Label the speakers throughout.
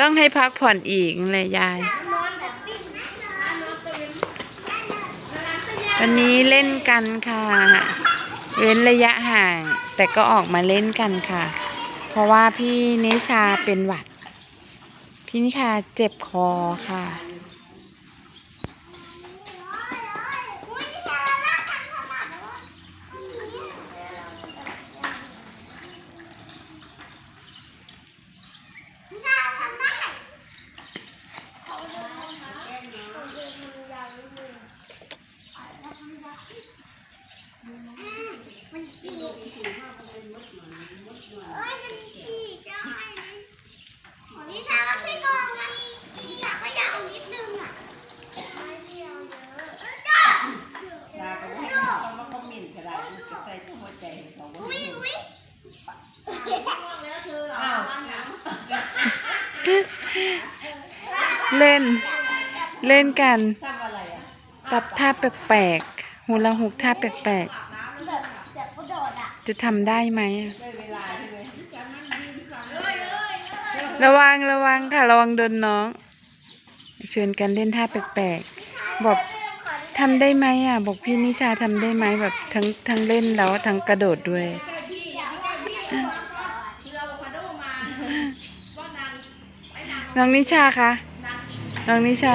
Speaker 1: ต้
Speaker 2: องให้พักผ่อนอีกเลยยาย วันนี้เล่นกันค่ะ เว้นระยะห่าง แต่ก็ออกมาเล่นกันค่ะ เพราะว่าพี่เนชาเป็นหวัด พี่นิชาเจ็บคอค่ะ
Speaker 1: อุ้ยชาลากทันขนาดนั้นวะนิชาทำได้เขาเดินมาเขาเดินมือยาวนิดนึง มันจีบเอ้ยมันฉีกได้ของนิชาก็พี่กองไงนิชาก็ยาวนิดนึงอะไม่เดียวเยอะเจ้า
Speaker 3: ก็ให้เขามาคอมเมนต์ก็ได้มันจะใส่หัวใจให้เขา
Speaker 1: อุ้ยอุ้ย
Speaker 3: อ้าว
Speaker 2: เล่น เล่นกัน
Speaker 3: ทำอะไรอะ
Speaker 2: ปรับท่าแปลกๆฮูลาฮุกท่าแปลก
Speaker 1: แจะ
Speaker 2: ทำได้ไหม ระวังระวังค่ะ ระวังโดนน้อง ชวนกันเล่นท่าแปลกๆ บอกทำได้ไหมอะ บอกพี่นิชาทำได้ไหมแบบทั้งทั้งเล่นแล้วทั้งกระโดดด้วยน้องนิชาคะน้องนิชา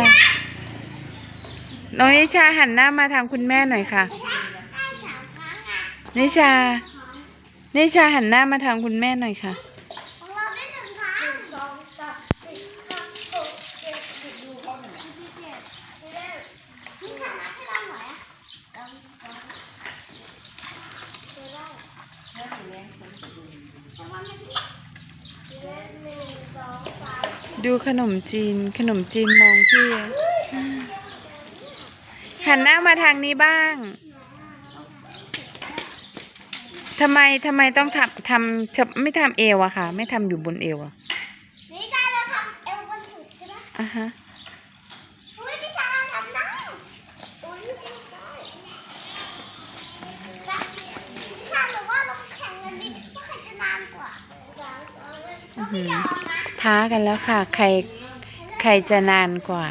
Speaker 2: น้องนิชาหันหน้ามาทางคุณแม่หน่อยค่ะ นิชา นิชาหันหน้ามาทางคุณแม่หน่อยค่ะ
Speaker 1: ของเราได้หนึ่งครั้งสองสามสี่ห้าหกเจ็ดแปดดูเขาหน่อยพี่เจ็ดไม่ได้นี่ชนะให้เราหน่อยอะสองสองได้เพราะว่ามันเล่นหนึ่งสองสาม
Speaker 2: ดูขนมจีน ขนมจีนมองพี่หันหน้ามาทางนี้บ้าง ทำไมทำไมต้องทำทำจะไม่ทำเอวอะค่ะ ไม่ทำอยู่บนเอวอะ
Speaker 1: นี่ชาเราทำเอวบนสุดใช่ไหม
Speaker 2: อะฮะ
Speaker 1: อุ้ยนี่ชาเราทำได้อุ้ยได้นี่ชาหรือว่าเราแข่งกันดิว่าใครจะนานกว่าต้องไม่ยอมนะ
Speaker 2: ท้ากันแล้วค่ะ ใครใครจะนานกว่า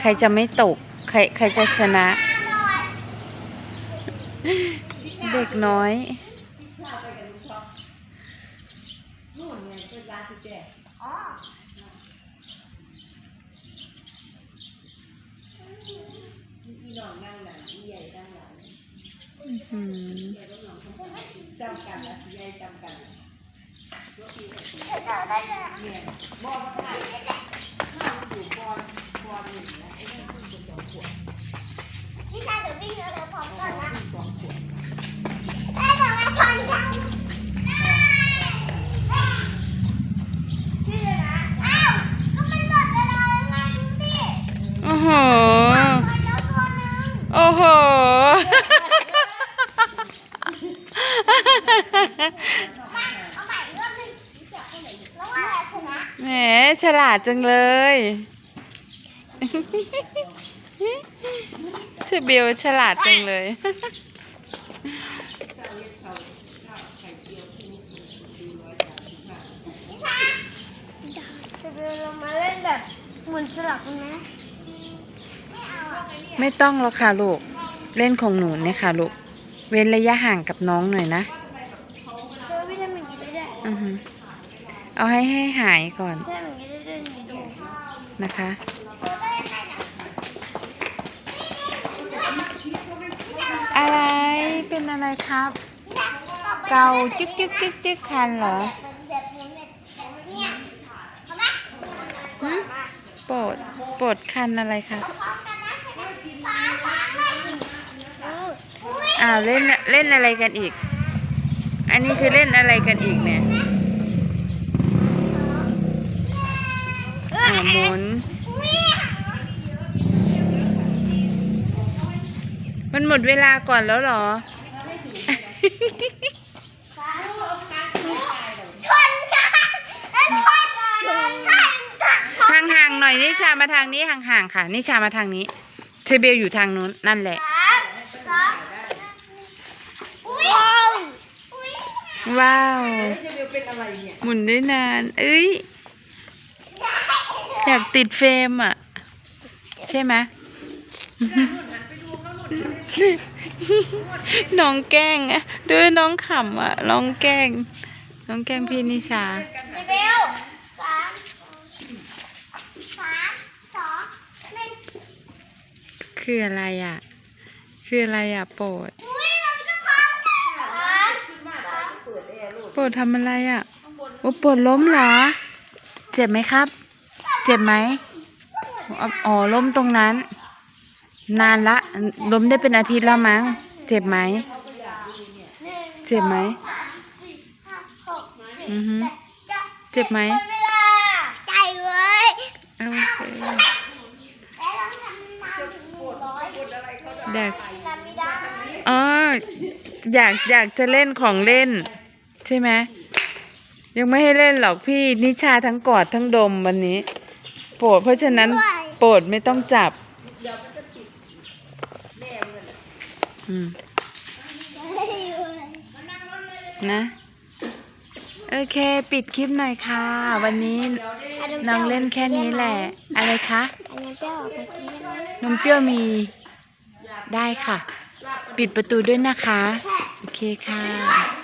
Speaker 2: ใครจะไม่ตก ใครใครจะชนะ เด็กน้อย
Speaker 3: นู่นไงเป็นร้านที่แจก
Speaker 1: อ๋อ
Speaker 3: อีน้องนั่งหลังอีใหญ่นั่งหลัง
Speaker 2: อื้อหือ
Speaker 3: จำกันนะใหญ่จำกัน
Speaker 1: ฉันจะได้เลย
Speaker 3: เนี่ยบอลมันถ่ายถ้ามันอยู่บอลบอลหนึ่งนะไอ้นี่มันเป็นสองขวด
Speaker 1: นี่ชาเดี๋ยววิ่งเร็วๆพร้อมกันนะ แล้วว่าอะไรชนะ
Speaker 2: แหมฉลาดจังเลยเธอเบลฉลาดจังเลย
Speaker 1: นิชาจะเดินลงมาเล่นแบบหมุนสลับกันไหมไม่เอาอะ
Speaker 2: ไม่ต้องหรอกค่ะลูก เล่นของหนูเนี่ยค่ะลูก เว้นระยะห่างกับน้องหน่อยนะ
Speaker 1: เธอไม่ได้เหมือนกันได้
Speaker 2: อือฮึเอาให้ให้หายก่อน
Speaker 1: ใช่เหมือนกันได้ด้วยนี่ดู
Speaker 2: นะคะ
Speaker 1: เธอก็เล่นได้นะ
Speaker 2: อะไรเป็นอะไรครับ เกาจึ๊กจึ๊กจึ๊กจึ๊กคันเหรอ
Speaker 1: แบบหมุนแบบเนี่ยเอาไหม
Speaker 2: หึโปรดโปรดคันอะไรครับ
Speaker 1: เอาพร้อมกันนะฟ้าฟ้าเลยอุ้ย
Speaker 2: อ้าวเล่นเล่นอะไรกันอีก อันนี้คือเล่นอะไรกันอีกเนี่ยอ่าหมุน
Speaker 1: อุ้ย
Speaker 2: มันหมดเวลาก่อนแล้วเหรอ
Speaker 1: ชนกันแล้วชนชนใช่กัน
Speaker 2: ห่างๆหน่อยนิชามาทางนี้ห่างๆค่ะนิชามาทางนี้เทเบลอยู่ทางนู้นนั่นแหละ
Speaker 1: สามสองอุ้ยอุ้ย
Speaker 2: ว้าว
Speaker 3: เฮ้ยจะเบลเป็นอะไรเนี่ย
Speaker 2: หมุนได้นาน เอ้ย อยากติดเฟรมอะ ใช่ไหมน้องแกล้งอะดูน้องขำอะ น้องแกล้ง น้องแกล้งพี่นิชา
Speaker 1: เซเบลสามสามสองหนึ่ง
Speaker 2: คืออะไรอะ คืออะไรอะโปรด
Speaker 1: อุ้ยมันจะพังสาม
Speaker 3: ขึ้นมาได้เปิด
Speaker 2: ทำอะไรอะโอ้ปรดล้มเหรอ เจ็บไหมครับ เจ็บไหมอ๋อล้มตรงนั้น นานละล้มได้เป็นอาทิตย์แล้วมั้ง เจ็บไหม เจ็บไหมอือฮึเจ็บไหม
Speaker 1: ใจเว้ย
Speaker 2: โอเค
Speaker 1: แล้วเราทำมาถึงหนึ่งร้อย
Speaker 3: กดอะไรเขา
Speaker 2: กอ๋ออยากอยากจะเล่นของเล่น ใช่ไหมยังไม่ให้เล่นหรอกพี่นิชาทั้งกอดทั้งดมวันนี้ โปรดเพราะฉะนั้นโปรดไม่ต้องจับ
Speaker 3: เดี๋ยวมันจะติดแม่มันน่ะ
Speaker 2: อืม
Speaker 1: ไม่เลย
Speaker 2: นะโอเค ปิดคลิปหน่อยค่ะ วันนี้น้องเล่นแค่นี้แหละ อะไรคะ
Speaker 1: อันนี้เปรี้ยวออกไปกินได้ไหม
Speaker 2: นมเปรี้ยวมีได้ค่ะ ปิดประตูด้วยนะคะ โอเคค่ะ